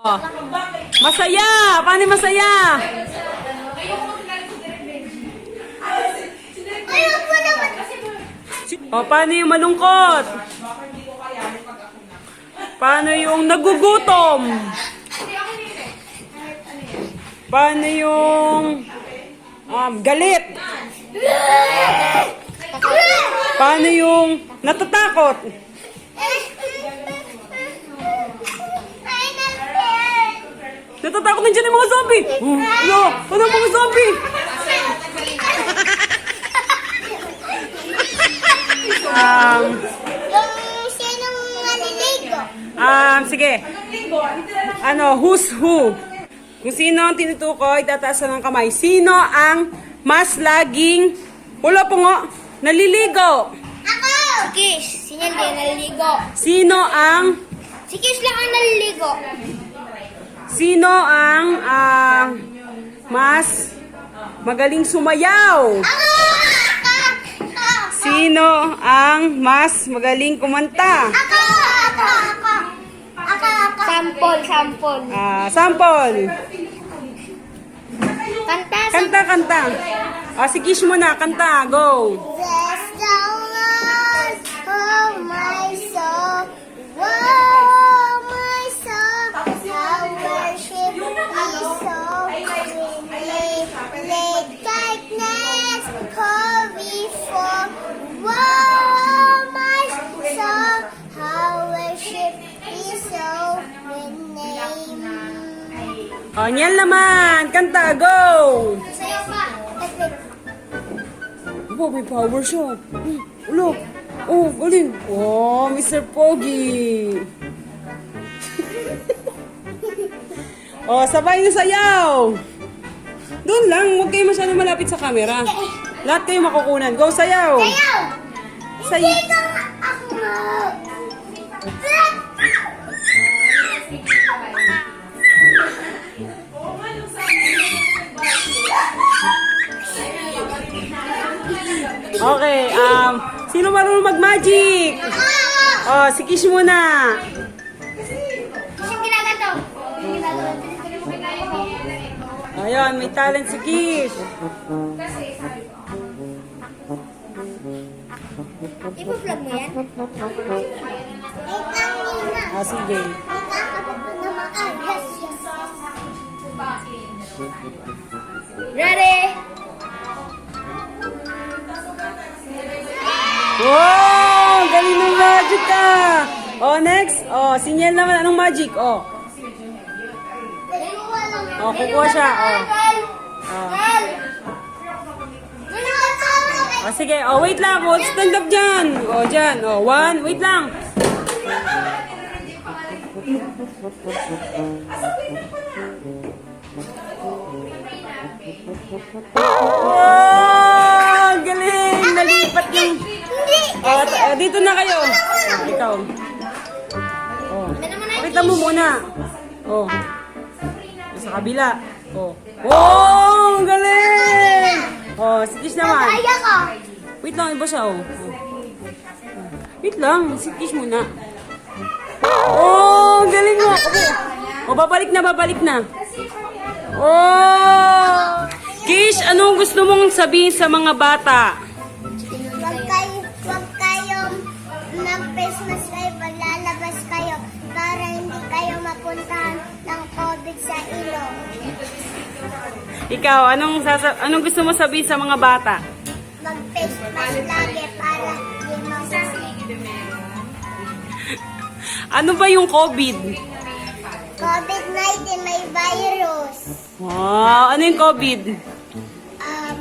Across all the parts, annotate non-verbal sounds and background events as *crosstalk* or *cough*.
Oh. Masaya! Paano masaya? O, paano yung malungkot? Paano yung nagugutom? Paano yung um, galit? Paano yung natatakot? Natatakot nandiyan yung mga zombie! Oh, ano? Ano mga zombie? Um, Yung naliligo. um, sige. Ano, who's who? Kung sino ang tinutukoy, tataas ng kamay. Sino ang mas laging, wala po nga, naliligo? Ako! Si Kish. Si Nian din naliligo. Sino ang, Si Kish lang ang naliligo. Sino ang, ah, mas magaling sumayaw? Sino ang mas magaling kumanta? Ako! Ako! Ako! Ako! Ako! Sample, sample. Ah, sample. Kanta, Kanta, kanta. Ah, si Kish muna, kanta. Go. Oh, niyan naman. Kanta, go. Sayo pa. Aba, may power siya. Ulo. Oh, galing. Oh, Mr. Pogi. *laughs* oh, sabay na sayaw. Doon lang, huwag kayo masyado malapit sa camera. Lahat kayo makukunan. Go, sayaw. Sayaw! Say- Hindi ka nga ako. Okay, um, sino marunong mag-magic? Oh, si Kish muna. Ayun, may talent si Kish. Ipa-vlog mo yan? Ah, sige. Ready? Wow! Galing ng magic ka! Oh, next. Oh, sinyal naman. Anong magic? Oh. Oh, kukuha siya. Oh. Oh. Oh, sige. Oh, wait lang. Oh, stand up dyan. Oh, dyan. Oh, one. Wait lang. Wow! Galing! Nalipat yung... Hindi. Oh, t- oh, dito na kayo. Ikaw. Oh. Pakita mo muna. Oh. Sa kabila. Oh. Oh! Ang galing! Oh, si Kish naman. Kaya ko. Wait lang, iba siya, oh. Oh. Wait lang, si Kish muna. Oh, ang galing mo. Oh, babalik na, babalik na. Oh! Kish, anong gusto mong sabihin sa mga bata? mag-Christmas kayo pag lalabas kayo para hindi kayo mapuntahan ng COVID sa ilong. Ikaw, anong, sasa- anong gusto mo sabihin sa mga bata? Mag-face mask lagi para hindi masasig. *laughs* Ano ba yung COVID? COVID-19 may virus. Wow, ano yung COVID? Um,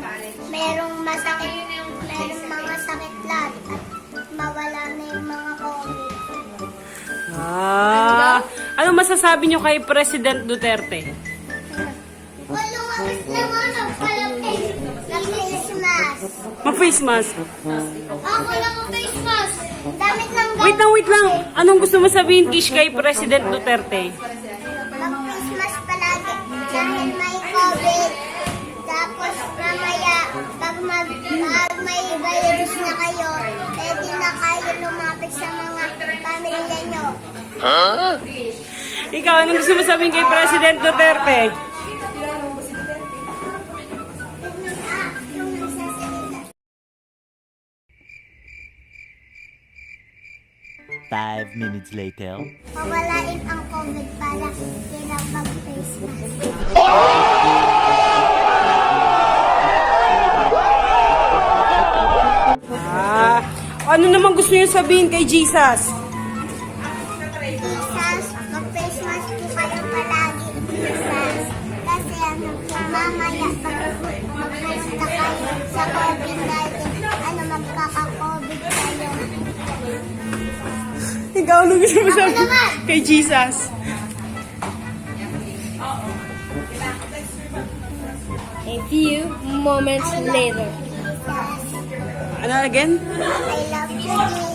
merong masakit, Ah, ano masasabi nyo kay President Duterte? Wala lumabas na ano, pala face, face mask. Ma-face mask. Ako lang ang face mask. Damit ng Wait lang, wait lang. Anong gusto mo sabihin, Kish, kay President Duterte? Mag-face mask palagi dahil may COVID. Tapos mamaya, pag, mag, pag may virus na kayo, pwede na kayo lumapit sa mga nyo. Ikaw, anong gusto mo sabihin kay President Duterte? Five minutes later. Pawalain ang COVID para sila mag-face mask. Ah, ano naman gusto niyo sabihin kay? Jesus, Ikaw, ano gusto mo naman. kay Jesus? A few moments later. Ano again? I love you.